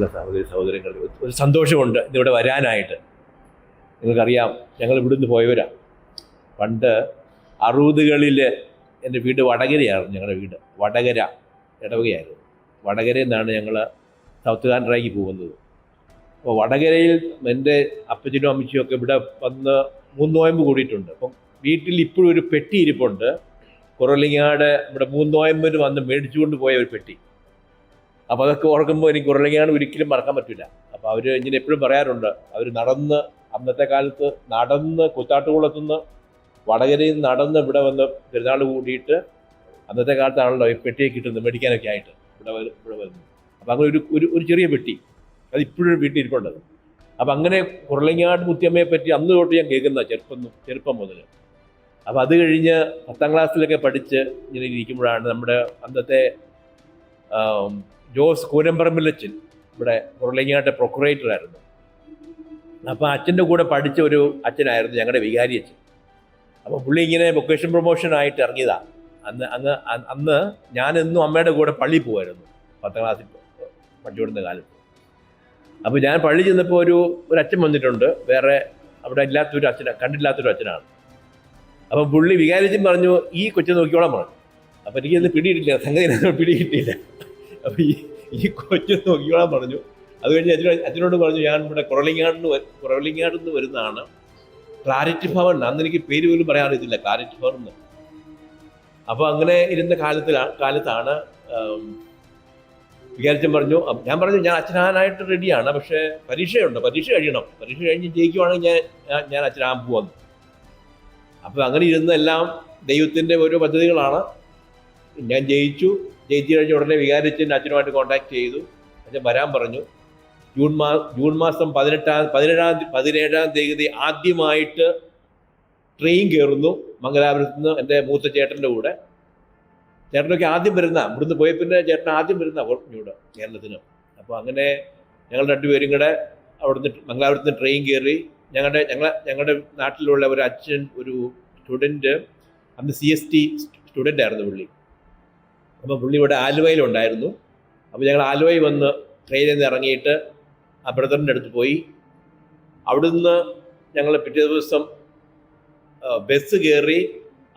പ്രിയമുള്ള സഹോദരി സഹോദരങ്ങൾ. ഒരു സന്തോഷമുണ്ട് ഇതിവിടെ വരാനായിട്ട്. നിങ്ങൾക്കറിയാം ഞങ്ങൾ ഇവിടുന്ന് പോയവരാണ് പണ്ട് അറുപതുകളിൽ എന്റെ വീട് വടകരയായിരുന്നു ഞങ്ങളുടെ വീട്. വടകര ഇടവകയായിരുന്നു. വടകരയിൽ നിന്നാണ് ഞങ്ങൾ സൗത്ത് കാനഡയ്ക്ക് പോകുന്നത്. അപ്പോൾ വടകരയിൽ എന്റെ അപ്പച്ചനും അമ്മച്ചിയും ഒക്കെ ഇവിടെ വന്ന് മൂന്ന് നോയമ്പ് കൂടിയിട്ടുണ്ട്. അപ്പം വീട്ടിൽ ഇപ്പോഴും ഒരു പെട്ടി ഇരിപ്പുണ്ട്. കുറലിങ്ങാട് ഇവിടെ മൂന്ന് നോയമ്പിന് വന്ന് മേടിച്ചുകൊണ്ട് പോയ ഒരു പെട്ടി. അപ്പോൾ അതൊക്കെ ഓർക്കുമ്പോൾ എനിക്ക് ഉരുളങ്ങിയാണ് ഒരിക്കലും മറക്കാൻ പറ്റില്ല. അപ്പോൾ അവർ ഇങ്ങനെ എപ്പോഴും പറയാറുണ്ട് അവർ നടന്ന് അന്നത്തെ കാലത്ത് നടന്ന് കുത്താട്ടുകുളത്തുനിന്ന് വടകരയിൽ നിന്ന് നടന്ന് ഇവിടെ വന്ന് പെരുന്നാൾ കൂടിയിട്ട് അന്നത്തെ കാലത്താണല്ലോ ഈ പെട്ടിയെ കിട്ടുന്നത് മേടിക്കാനൊക്കെ ആയിട്ട് ഇവിടെ വരും ഇവിടെ വരുന്നത്. അപ്പോൾ അങ്ങനെ ഒരു ഒരു ഒരു ചെറിയ പെട്ടി. അത് ഇപ്പോഴും വീട്ടിൽ ഇരിപ്പുണ്ടത് അപ്പം അങ്ങനെ കുറളിങ്ങാട് മുത്തിയമ്മയെ പറ്റി അന്ന് തൊട്ട് ഞാൻ കേൾക്കുന്ന ചെറുപ്പം ചെറുപ്പം മുതൽ. അപ്പോൾ അത് കഴിഞ്ഞ് പത്താം ക്ലാസ്സിലൊക്കെ പഠിച്ച് ഇങ്ങനെ ഇരിക്കുമ്പോഴാണ് നമ്മുടെ അന്നത്തെ ജോസ് കൂരമ്പറമ്പിലച്ചൻ ഇവിടെ മുരളിങ്ങാട്ടെ പ്രൊക്കുറേറ്റർ ആയിരുന്നു അപ്പോൾ അച്ഛന്റെ കൂടെ പഠിച്ച ഒരു അച്ഛനായിരുന്നു ഞങ്ങളുടെ വികാരി അച്ഛൻ. അപ്പോൾ പുള്ളി ഇങ്ങനെ വൊക്കേഷൻ പ്രൊമോഷൻ ആയിട്ട് ഇറങ്ങിയതാണ് അന്ന് അന്ന് അന്ന് ഞാനെന്നും അമ്മയുടെ കൂടെ പള്ളിയിൽ പോകുമായിരുന്നു പത്താം ക്ലാസ്സിൽ പഠിച്ചുകൊടുന്ന കാലത്ത്. അപ്പോൾ ഞാൻ പള്ളി ചെന്നപ്പോൾ ഒരു ഒരു അച്ഛൻ വന്നിട്ടുണ്ട് വേറെ അവിടെ ഇല്ലാത്തൊരു അച്ഛനാണ് കണ്ടില്ലാത്തൊരു അച്ഛനാണ്. അപ്പം പുള്ളി വികാരിച്ചും പറഞ്ഞു ഈ കൊച്ചു നോക്കിയോളാൻ പറഞ്ഞു അപ്പം എനിക്കത് പിടിയിട്ടില്ല സംഗതി പിടി പിടികിട്ടിയില്ല. അപ്പം ഈ ഈ കൊച്ചു നോക്കിക്കോളാൻ പറഞ്ഞു. അത് കഴിഞ്ഞ് അച്ഛനോട് അച്ഛനോട് പറഞ്ഞു ഞാൻ ഇവിടെ കുറലിങ്ങാടിന് കുറലിങ്ങാട് നിന്ന് വരുന്നതാണ്. ക്ലാരിറ്റി ഭവൻ അന്ന് എനിക്ക് പേര് പോലും പറയാൻ അറിയത്തില്ല ക്ലാരിറ്റി ഭവൻ എന്ന്. അപ്പോൾ അങ്ങനെ ഇരുന്ന കാലത്തിലാണ് കാലത്താണ് വിചാരിച്ചൻ പറഞ്ഞു ഞാൻ പറഞ്ഞു ഞാൻ അച്ഛനാനായിട്ട് റെഡിയാണ് പക്ഷേ പരീക്ഷയുണ്ട് പരീക്ഷ കഴിയണം. പരീക്ഷ കഴിഞ്ഞ് ജയിക്കുവാണെങ്കിൽ ഞാൻ ഞാൻ- അച്ഛനാൻ പോവാന്ന്. അപ്പോൾ അങ്ങനെ ഇരുന്ന എല്ലാം ദൈവത്തിന്റെ ഓരോ പദ്ധതികളാണ്. ഞാൻ ജയിച്ചു. ജയിച്ചു കഴിഞ്ഞ ഉടനെ വികാരിച്ചൻ അച്ഛനുമായിട്ട് കോൺടാക്ട് ചെയ്തു. അച്ഛൻ വരാൻ പറഞ്ഞു. ജൂൺ മാ ജൂൺ മാസം പതിനെട്ടാം പതിനേഴാം പതിനേഴാം തീയതി ആദ്യമായിട്ട് ട്രെയിൻ കയറുന്നു മംഗലാപുരത്ത് നിന്ന് എന്റെ മൂത്ത ചേട്ടന്റെ കൂടെ. ചേട്ടനൊക്കെ ആദ്യം വരുന്ന ഇവിടുന്ന് പോയ പിന്നെ ചേട്ടൻ ആദ്യം വരുന്ന ഇവിടെ കേരളത്തിന്. അപ്പോൾ അങ്ങനെ ഞങ്ങൾ രണ്ടുപേരും കൂടെ അവിടുന്ന് മംഗലാപുരത്ത് ട്രെയിൻ കയറി. ഞങ്ങളുടെ ഞങ്ങളെ ഞങ്ങളുടെ നാട്ടിലുള്ള ഒരു അച്ഛൻ ഒരു സ്റ്റുഡന്റ് അന്ന് സി എസ് ടി സ്റ്റുഡന്റ് ആയിരുന്നു പുള്ളി. അപ്പോൾ പുള്ളി ഇവിടെ ആലുവയിലുണ്ടായിരുന്നു. അപ്പോൾ ഞങ്ങൾ ആലുവയിൽ വന്ന് ട്രെയിനിൽ നിന്ന് ഇറങ്ങിയിട്ട് ആ ബ്രദറിന്റെ അടുത്ത് പോയി. അവിടുന്ന് ഞങ്ങൾ പിറ്റേ ദിവസം ബസ് കയറി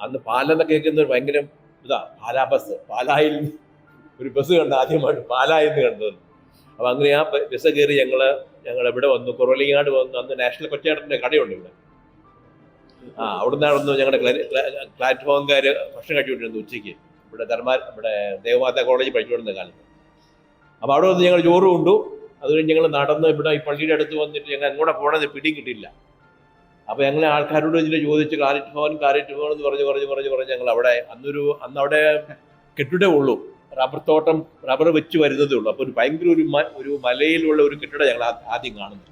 അന്ന് പാലെന്ന് കേൾക്കുന്ന ഭയങ്കര ഇതാ പാലാ ബസ് പാലായിൽ ഒരു ബസ് കണ്ട ആദ്യമായിട്ട് പാലായിൽ നിന്ന് കണ്ടത്. അപ്പം അങ്ങനെ ആ ബസ് കയറി ഞങ്ങൾ ഞങ്ങൾ ഇവിടെ വന്നു? കുറവലിങ്ങാട് വന്നു അന്ന് നാഷണൽ കൊച്ചേട്ടന്റെ കടയുണ്ട് ഇവിടെ. ആ അവിടെ നിന്നായിരുന്നു ഞങ്ങളുടെ പ്ലാറ്റ്ഫോംകാർ ഭക്ഷണം കഴിച്ചുകൊണ്ടിരുന്നത് ഉച്ചയ്ക്ക്. ഇവിടെ ധർമ്മ ഇവിടെ ദേവമാതാ കോളേജിൽ പഠിച്ചുകൊണ്ടിരുന്ന കാലത്ത്. അപ്പോൾ അവിടെ വന്ന് ഞങ്ങൾ ചോറ് കൊണ്ടു. അത് കഴിഞ്ഞ് ഞങ്ങൾ നടന്ന് ഇവിടെ ഈ പള്ളിയുടെ അടുത്ത് വന്നിട്ട് ഞങ്ങൾ അങ്ങോട്ട് പോകണമെന്ന് പിടിയും കിട്ടിയില്ല. അപ്പോൾ ഞങ്ങൾ ആൾക്കാരോട് ഇതിൽ ചോദിച്ച് കാരറ്റ് ഭവൻ കാരറ്റ് ഭവൻ എന്ന് പറഞ്ഞ് പറഞ്ഞ് പറഞ്ഞ് പറഞ്ഞ് ഞങ്ങൾ അവിടെ അന്നൊരു അന്ന് അവിടെ കെട്ടിടേ ഉള്ളൂ. റബ്ബർ തോട്ടം റബ്ബർ വെച്ച് വരുന്നതേ ഉള്ളൂ. അപ്പോൾ ഒരു ഭയങ്കര ഒരു ഒരു മലയിലുള്ള ഒരു കെട്ടിടം ഞങ്ങൾ ആദ്യം കാണുന്നത്.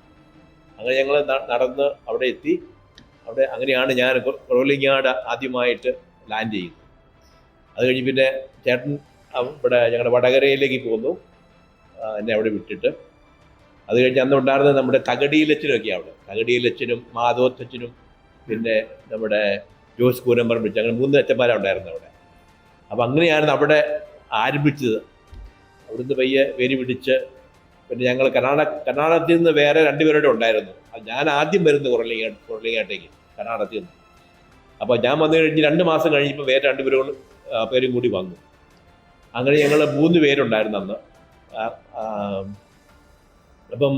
അങ്ങനെ ഞങ്ങൾ നടന്ന് അവിടെ എത്തി. അവിടെ അങ്ങനെയാണ് ഞാൻ കൊറോലിങ്ങാട് ആദ്യമായിട്ട് ലാൻഡ് ചെയ്യുന്നത്. അത് കഴിഞ്ഞ് പിന്നെ ചേട്ടൻ ഇവിടെ ഞങ്ങളുടെ വടകരയിലേക്ക് പോന്നു എന്നെ അവിടെ വിട്ടിട്ട്. അത് കഴിഞ്ഞ് അന്ന് ഉണ്ടായിരുന്നത് നമ്മുടെ തകടിയിലച്ചനൊക്കെ അവിടെ. തകടിയിലച്ചനും മാധവത്തച്ഛനും പിന്നെ നമ്മുടെ ജോസ് കൂരമ്പറം വിളിച്ച് അങ്ങനെ മൂന്ന് അച്ഛന്മാരാണ് ഉണ്ടായിരുന്നത് അവിടെ. അപ്പം അങ്ങനെയായിരുന്നു അവിടെ ആരംഭിച്ചത്. അവിടുന്ന് പയ്യെ വേരി പിടിച്ച് പിന്നെ ഞങ്ങൾ കർണാടക കർണാടകത്തിൽ നിന്ന് വേറെ രണ്ടുപേരുടെ ഉണ്ടായിരുന്നു. ഞാൻ ആദ്യം വരുന്നത് കുറലിംഗ കുറലിംഗാട്ടേക്ക് കർണാടകത്തിൽ നിന്ന്. അപ്പോൾ ഞാൻ വന്നു കഴിഞ്ഞ് രണ്ട് മാസം കഴിഞ്ഞപ്പോൾ വേറെ രണ്ടുപേരും പേരും കൂടി വന്നു. അങ്ങനെ ഞങ്ങൾ മൂന്ന് പേരുണ്ടായിരുന്നു അന്ന്. അപ്പം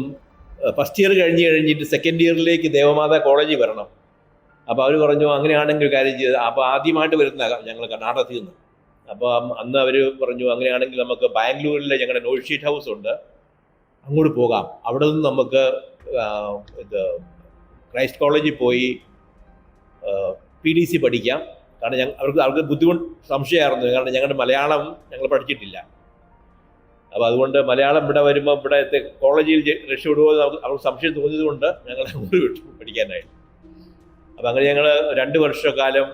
ഫസ്റ്റ് ഇയർ കഴിഞ്ഞ് കഴിഞ്ഞിട്ട് സെക്കൻഡ് ഇയറിലേക്ക് ദേവമാതാ കോളേജിൽ വരണം. അപ്പോൾ അവർ പറഞ്ഞു അങ്ങനെയാണെങ്കിൽ കാര്യം ചെയ്ത് അപ്പോൾ ആദ്യമായിട്ട് വരുന്ന ഞങ്ങൾ കർണാടകത്തിൽ നിന്ന്. അപ്പോൾ അന്ന് അവർ പറഞ്ഞു അങ്ങനെയാണെങ്കിൽ നമുക്ക് ബാംഗ്ലൂരിലെ ഞങ്ങളുടെ നോൾ ഷീറ്റ് ഹൗസ് ഉണ്ട്. അങ്ങോട്ട് പോകാം. അവിടെ നിന്ന് നമുക്ക് ഇത് ക്രൈസ്റ്റ് കോളേജിൽ പോയി പി ഡി സി പഠിക്കാം. കാരണം ഞങ്ങൾ അവർക്ക് അവർക്ക് ബുദ്ധിമുട്ട് സംശയമായിരുന്നു. കാരണം ഞങ്ങളുടെ മലയാളം ഞങ്ങൾ പഠിച്ചിട്ടില്ല. അപ്പോൾ അതുകൊണ്ട് മലയാളം ഇവിടെ വരുമ്പോൾ ഇവിടെ കോളേജിൽ രക്ഷപ്പെടുമോ എന്ന് അവർക്ക് സംശയം തോന്നിയത് കൊണ്ട് ഞങ്ങൾ അങ്ങോട്ട് വിട്ടു പഠിക്കാനായിട്ട് അപ്പോൾ അങ്ങനെ ഞങ്ങൾ രണ്ട് വർഷക്കാലം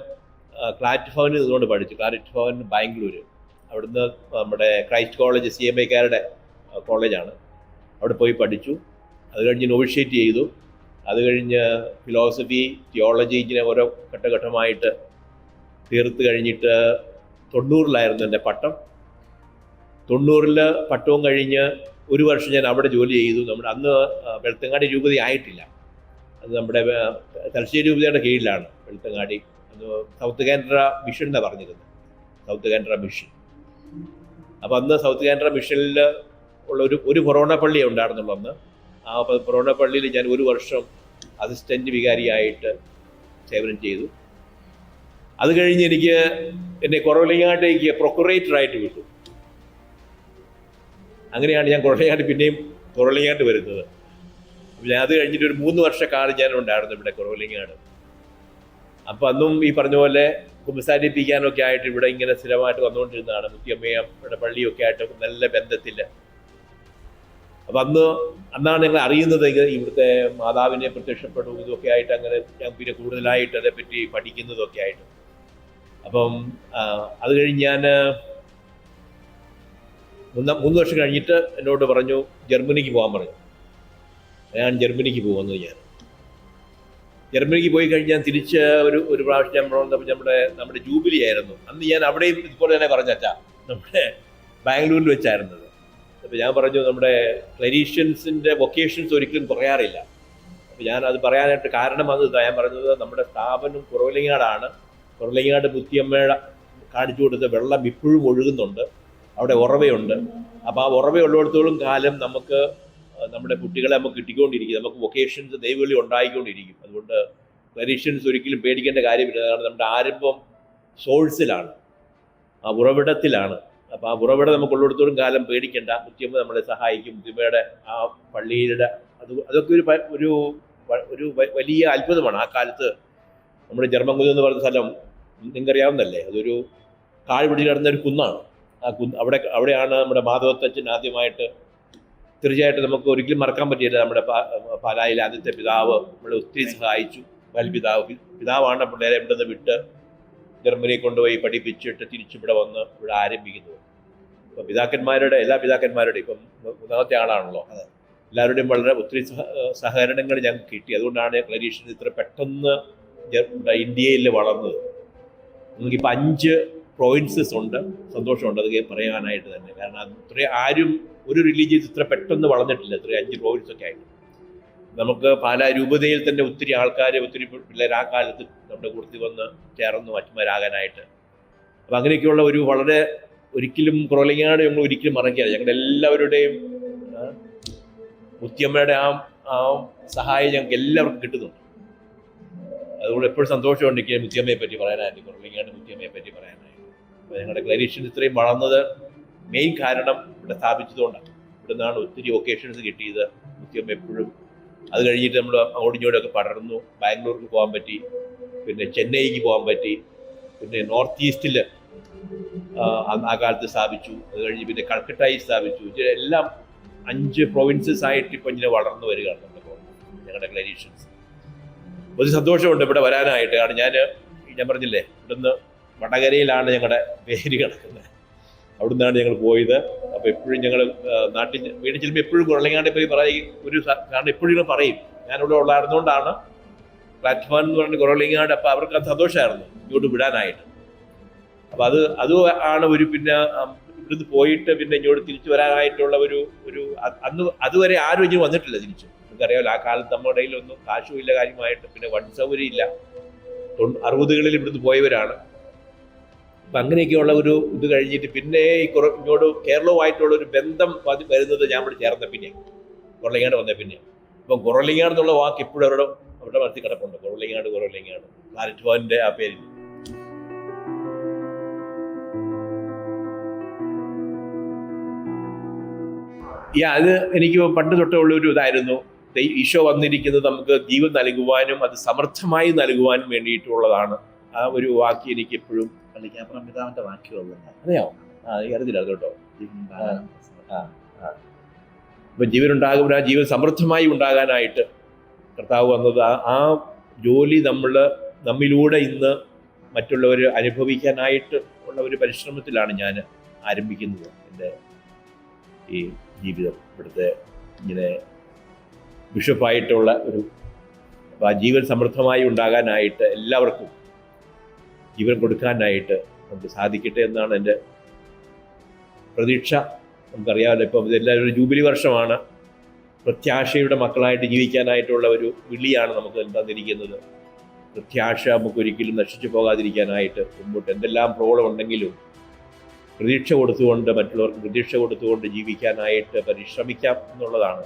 ക്ലാറ്റ് ഭവനിൽ നിന്നുകൊണ്ട് പഠിച്ചു. ക്ലാറ്റ് ഭവൻ ബാംഗ്ലൂർ. അവിടുന്ന് നമ്മുടെ ക്രൈസ്റ്റ് കോളേജ് സി എം ഐക്കാരുടെ കോളേജാണ്. അവിടെ പോയി പഠിച്ചു. അത് കഴിഞ്ഞ് നോവിഷ്യേറ്റ് ചെയ്തു. അത് കഴിഞ്ഞ് ഫിലോസഫി തിയോളജി ഇങ്ങനെ ഓരോ ഘട്ടഘട്ടമായിട്ട് തീർത്ത് കഴിഞ്ഞിട്ട് തൊണ്ണൂറിലായിരുന്നു എന്റെ പട്ടം. തൊണ്ണൂറിൽ പട്ടവും കഴിഞ്ഞ് ഒരു വർഷം ഞാൻ അവിടെ ജോലി ചെയ്തു. നമ്മുടെ അന്ന് വെളുത്തങ്ങാടി രൂപതി ആയിട്ടില്ല. അത് നമ്മുടെ തലശ്ശേരി രൂപതയുടെ കീഴിലാണ് വെളുത്തങ്ങാടി. അത് സൗത്ത് കാനഡ മിഷൻ എന്നാണ് പറഞ്ഞിരുന്നത്. South Canada mission. അപ്പോൾ അന്ന് സൗത്ത് കാനഡ മിഷനിൽ ഉള്ള ഒരു ഒരു കൊറോണ പള്ളി ഉണ്ടായിരുന്നുള്ളന്ന് ആ ഫൊറോണ പള്ളിയിൽ ഞാൻ ഒരു വർഷം അസിസ്റ്റന്റ് വികാരിയായിട്ട് സേവനം ചെയ്തു. അത് കഴിഞ്ഞ് എനിക്ക് എന്നെ കുറവലിങ്ങാട്ടേക്ക് പ്രൊക്കുറേറ്ററായിട്ട് വിട്ടു. അങ്ങനെയാണ് ഞാൻ കുറവിലങ്ങാട്ട് പിന്നെയും കുറവിലങ്ങാട്ട് വരുന്നത്. ഞാൻ അത് കഴിഞ്ഞിട്ട് ഒരു മൂന്ന് വർഷക്കാലം ഞാൻ ഉണ്ടായിരുന്നു ഇവിടെ കുറവിലങ്ങാട് അപ്പം അന്നും ഈ പറഞ്ഞ പോലെ കുമ്പസാരിപ്പിക്കാനൊക്കെ ആയിട്ട് ഇവിടെ ഇങ്ങനെ സ്ഥിരമായിട്ട് വന്നുകൊണ്ടിരുന്നതാണ്. മുത്തിയമ്മയും ഇവിടെ പള്ളിയൊക്കെ ആയിട്ട് നല്ല ബന്ധത്തിൽ അപ്പം അന്ന് അന്നാണ് ഞങ്ങൾ അറിയുന്നത് ഇവിടുത്തെ മാതാവിനെ പ്രത്യക്ഷപ്പെടും ഇതൊക്കെ ആയിട്ട് അങ്ങനെ ഞാൻ പിന്നെ കൂടുതലായിട്ട് അതേപ്പറ്റി പഠിക്കുന്നതൊക്കെ ആയിട്ട്. അപ്പം അത് കഴിഞ്ഞ് ഞാൻ മൂന്നാം മൂന്ന് വർഷം കഴിഞ്ഞിട്ട് എന്നോട് പറഞ്ഞു ജർമ്മനിക്ക് പോകാൻ പറഞ്ഞു. ഞാൻ ജർമ്മനിക്ക് പോകുന്നത് ഞാൻ. ജർമ്മനിക്ക് പോയി കഴിഞ്ഞാൽ തിരിച്ച് ഒരു ഒരു പ്രാവശ്യം ഞാൻ വന്നപ്പോൾ നമ്മുടെ നമ്മുടെ ജൂബിലി ആയിരുന്നു. അന്ന് ഞാൻ അവിടെയും ഇതുപോലെ തന്നെ പറഞ്ഞാ നമ്മുടെ ബാംഗ്ലൂരിൽ വെച്ചായിരുന്നത് അപ്പോൾ ഞാൻ പറഞ്ഞു നമ്മുടെ ക്ലരീഷ്യൻസിന്റെ വൊക്കേഷൻസ് ഒരിക്കലും കുറയാറില്ല അപ്പോൾ ഞാൻ അത് പറയാനായിട്ട് കാരണം അത് ഞാൻ പറഞ്ഞത് നമ്മുടെ സ്ഥാപനം കുറവലിങ്ങാടാണ് കുറവലിങ്ങാട് പുത്തിയമ്മയുടെ കാണിച്ചു കൊടുത്ത വെള്ളം ഇപ്പോഴും ഒഴുകുന്നുണ്ട്. അവിടെ ഉറവയുണ്ട്. അപ്പോൾ ആ ഉറവയുള്ളിടത്തോളം കാലം നമുക്ക് നമ്മുടെ കുട്ടികളെ നമുക്ക് കിട്ടിക്കൊണ്ടിരിക്കും. നമുക്ക് വൊക്കേഷൻസ് ദൈവവിളി ഉണ്ടായിക്കൊണ്ടിരിക്കും. അതുകൊണ്ട് ക്ലരീഷ്യൻസ് ഒരിക്കലും പേടിക്കേണ്ട കാര്യമില്ല. കാരണം നമ്മുടെ ആരംഭം സോഴ്സിലാണ്. ആ ഉറവിടത്തിലാണ്. അപ്പോൾ ആ ഉറവിടം നമുക്ക് ഉള്ളിടത്തോളം കാലം പേടിക്കേണ്ട. മുത്തിയമ്മ നമ്മളെ സഹായിക്കും. മുത്തിയമ്മയുടെ ആ പള്ളിയുടെ അത് അതൊക്കെ ഒരു ഒരു ഒരു വലിയ അത്ഭുതമാണ്. ആ കാലത്ത് നമ്മുടെ ജർമ്മൻകുന്ന് എന്ന് പറയുന്ന സ്ഥലം നിങ്ങൾക്കറിയാവുന്നല്ലേ അതൊരു കാൽ പിടിച്ച് കിടന്ന ഒരു കുന്നാണ്. ആ കുന്ന് അവിടെ അവിടെയാണ് നമ്മുടെ മാധവത്തച്ഛൻ ആദ്യമായിട്ട് തീർച്ചയായിട്ടും നമുക്ക് ഒരിക്കലും മറക്കാൻ പറ്റിയില്ല നമ്മുടെ പാലായിൽ പാലായിലെ ആദ്യത്തെ പിതാവ് നമ്മളെ ഒത്തിരി സഹായിച്ചു. വൽപിതാവ് പിതാവാണ് പിള്ളേരെ ഇവിടെ നിന്ന് വിട്ട് ജർമ്മനിയെ കൊണ്ടുപോയി പഠിപ്പിച്ചിട്ട് തിരിച്ചിവിടെ വന്ന് ഇവിടെ ആരംഭിക്കുന്നത്. ഇപ്പം പിതാക്കന്മാരുടെ എല്ലാ പിതാക്കന്മാരുടെയും ഇപ്പം മൂന്നാമത്തെ ആളാണല്ലോ. എല്ലാവരുടെയും വളരെ ഒത്തിരി സഹ സഹകരണങ്ങൾ ഞങ്ങൾക്ക് കിട്ടി. അതുകൊണ്ടാണ് ക്ലരീഷൻ ഇത്ര പെട്ടെന്ന് ഇന്ത്യയിൽ വളർന്നത്. നമുക്കിപ്പോൾ അഞ്ച് പ്രോവിൻസസ് ഉണ്ട്. സന്തോഷമുണ്ട് അതൊക്കെ പറയാനായിട്ട് തന്നെ. കാരണം അത്രയും ആരും ഒരു റിലീജിയസ് ഇത്ര പെട്ടെന്ന് വളർന്നിട്ടില്ല. ഇത്രയും അഞ്ച് പ്രോവിൻസ് ഒക്കെ ആയിട്ട്. നമുക്ക് പാലാ രൂപതയിൽ തന്നെ ഒത്തിരി ആൾക്കാർ ഒത്തിരി പിള്ളേർ ആ കാലത്ത് നമ്മുടെ കൂട്ടത്തിൽ വന്ന് ചേർന്ന് മറ്റുമാരാകാനായിട്ട്. അപ്പം അങ്ങനെയൊക്കെയുള്ള ഒരു വളരെ ഒരിക്കലും കുറവലിങ്ങാട് ഞങ്ങൾ ഒരിക്കലും മറക്കില്ല ഞങ്ങളുടെ എല്ലാവരുടെയും മുത്തിയമ്മയുടെ ആ ആ സഹായം ഞങ്ങൾക്ക് എല്ലാവർക്കും കിട്ടുന്നുണ്ട്. അതുകൊണ്ട് എപ്പോഴും സന്തോഷമുണ്ട് എനിക്ക് മുത്തിയമ്മയെ പറ്റി പറയാനായിട്ട് കുറവലിങ്ങാട് മുത്തിയമ്മയെ പറ്റി പറയാനായിട്ട് ഞങ്ങളുടെ ക്ലൈനീഷ്യൻ ഇത്രയും വളർന്നത് മെയിൻ കാരണം ഇവിടെ സ്ഥാപിച്ചതുകൊണ്ടാണ്. ഇവിടെ നിന്നാണ് ഒത്തിരി ഒക്കേഷൻസ് കിട്ടിയത് മുത്തിയമ്മ എപ്പോഴും. അത് കഴിഞ്ഞിട്ട് നമ്മൾ ഒക്കെ പടർന്നു. ബാംഗ്ലൂർക്ക് പോകാൻ പറ്റി. പിന്നെ ചെന്നൈക്ക് പോകാൻ പറ്റി. പിന്നെ നോർത്ത് ഈസ്റ്റിൽ ആ കാലത്ത് സ്ഥാപിച്ചു. അത് കഴിഞ്ഞ് പിന്നെ കൽക്കട്ടയിൽ സ്ഥാപിച്ചു. എല്ലാം അഞ്ച് പ്രൊവിൻസസ് ആയിട്ട് ഇപ്പം ഇങ്ങനെ വളർന്നു വരികയാണ് നമ്മുടെ ഞങ്ങളുടെ ക്ലരീഷൻസ് ഒരു സന്തോഷമുണ്ട് ഇവിടെ വരാനായിട്ട്. കാരണം ഞാൻ ഞാൻ പറഞ്ഞില്ലേ ഇവിടുന്ന് വടകരയിലാണ് ഞങ്ങളുടെ പേര് കിടക്കുന്നത്. അവിടുന്നാണ് ഞങ്ങൾ പോയത്. അപ്പോൾ എപ്പോഴും ഞങ്ങൾ നാട്ടിൽ വീട്ടിൽ ചെല്ലുമ്പോൾ എപ്പോഴും കുറലങ്ങാണ്ട് പോയി പറയും ഒരു കാരണം എപ്പോഴും പറയും. ഞാനിവിടെ ഉള്ളായിരുന്നുകൊണ്ടാണ് പ്ലാറ്റ്ഫോം എന്ന് പറഞ്ഞ കുറളിങ്ങാണ്ട് അപ്പോൾ അവർക്ക് അത് സന്തോഷമായിരുന്നു ഇങ്ങോട്ട് വിടാനായിട്ട്. അപ്പോൾ അത് അത് ആണ് ഒരു പിന്നെ ഇവിടുന്ന് പോയിട്ട് പിന്നെ ഇങ്ങോട്ട് തിരിച്ചു വരാനായിട്ടുള്ള ഒരു ഒരു അന്ന് അതുവരെ ആരും ഇനി വന്നിട്ടില്ല തിരിച്ചു. നമുക്കറിയാമല്ലോ ആ കാലത്ത് നമ്മുടെ ഇടയിലൊന്നും കാശും ഇല്ല കാര്യമായിട്ട്. പിന്നെ വണ്ടി സൗകര്യം ഇല്ല അറുപതുകളിൽ ഇവിടുന്ന് പോയവരാണ്. അപ്പം അങ്ങനെയൊക്കെയുള്ള ഒരു ഇത് കഴിഞ്ഞിട്ട് പിന്നെ ഈ കുറ ഇങ്ങോട്ട് കേരളവുമായിട്ടുള്ള ഒരു ബന്ധം വരുന്നത് ഞാൻ ഇവിടെ ചേർന്ന പിന്നെ കുറലിങ്ങാട് വന്ന പിന്നെ അപ്പം കുറലിങ്ങാട് എന്നുള്ള വാക്ക് ഇപ്പോഴും അവരുടെ അവരുടെ മനസ്സിൽ കിടപ്പുണ്ട്. കുറലിങ്ങാട് കുറലിങ്ങാട് പ്ലാറ്റ്ഫോമിന്റെ ആ പേരിൽ. ഈ അത് എനിക്ക് പണ്ട് തൊട്ടേ ഉള്ള ഒരു ഇതായിരുന്നു. ഈശോ വന്നിരിക്കുന്നത് നമുക്ക് ജീവൻ നൽകുവാനും അത് സമർത്ഥമായി നൽകുവാനും വേണ്ടിയിട്ടുള്ളതാണ്. ആ ഒരു വാക്ക് എനിക്ക് എപ്പോഴും പള്ളിക്കാപ്പുറം പിതാവിന്റെ തന്നെ അറിയാമോ ആ അറിഞ്ഞില്ല കേട്ടോ. ജീവൻ ഉണ്ടാകുമ്പോൾ ആ. ജീവൻ സമൃദ്ധമായി ഉണ്ടാകാനായിട്ട് കർത്താവ് വന്നത് ആ- ആ ജോലി നമ്മൾ നമ്മിലൂടെ ഇന്ന് മറ്റുള്ളവർ അനുഭവിക്കാനായിട്ട് ഉള്ള ഒരു പരിശ്രമത്തിലാണ് ഞാൻ ആരംഭിക്കുന്നത് എന്റെ ഈ ജീവിതം. ഇവിടുത്തെ ഇങ്ങനെ ബിഷപ്പായിട്ടുള്ള ഒരു ജീവൻ സമൃദ്ധമായി ഉണ്ടാകാനായിട്ട് എല്ലാവർക്കും ജീവൻ കൊടുക്കാനായിട്ട് നമുക്ക് സാധിക്കട്ടെ എന്നാണ് എന്റെ പ്രതീക്ഷ. നമുക്കറിയാമല്ലോ ഇപ്പം ഇതെല്ലാം ഒരു ജൂബിലി വർഷമാണ്. പ്രത്യാശയുടെ മക്കളായിട്ട് ജീവിക്കാനായിട്ടുള്ള ഒരു വിളിയാണ് നമുക്ക് തന്നിരിക്കുന്നത്. പ്രത്യാശ നമുക്ക് ഒരിക്കലും നശിച്ചു പോകാതിരിക്കാനായിട്ട് മുമ്പോട്ട് എന്തെല്ലാം പ്രോബ്ലം ഉണ്ടെങ്കിലും പ്രതീക്ഷ കൊടുത്തുകൊണ്ട് മറ്റുള്ളവർക്ക് പ്രതീക്ഷ കൊടുത്തുകൊണ്ട് ജീവിക്കാനായിട്ട് പരിശ്രമിക്കാം എന്നുള്ളതാണ്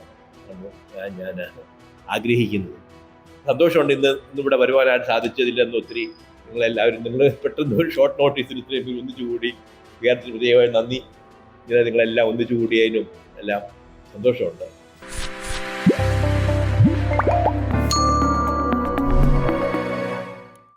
ഞാൻ ആഗ്രഹിക്കുന്നത്. സന്തോഷമുണ്ട് ഇന്ന് ഇന്നിവിടെ വരുവാനായിട്ട് സാധിച്ചതില്ലെന്ന് ഒത്തിരി നിങ്ങളെല്ലാവരും നിങ്ങൾ പെട്ടെന്ന് ഒരു ഷോർട്ട് നോട്ടീസിൽ ഇത്രയും പേര് ഒന്നിച്ചു കൂടി വികാരത്തിന് ഹൃദയമായി നന്ദി. ഇങ്ങനെ നിങ്ങളെല്ലാം ഒന്നിച്ചു കൂടിയതിനും എല്ലാം സന്തോഷമുണ്ട്.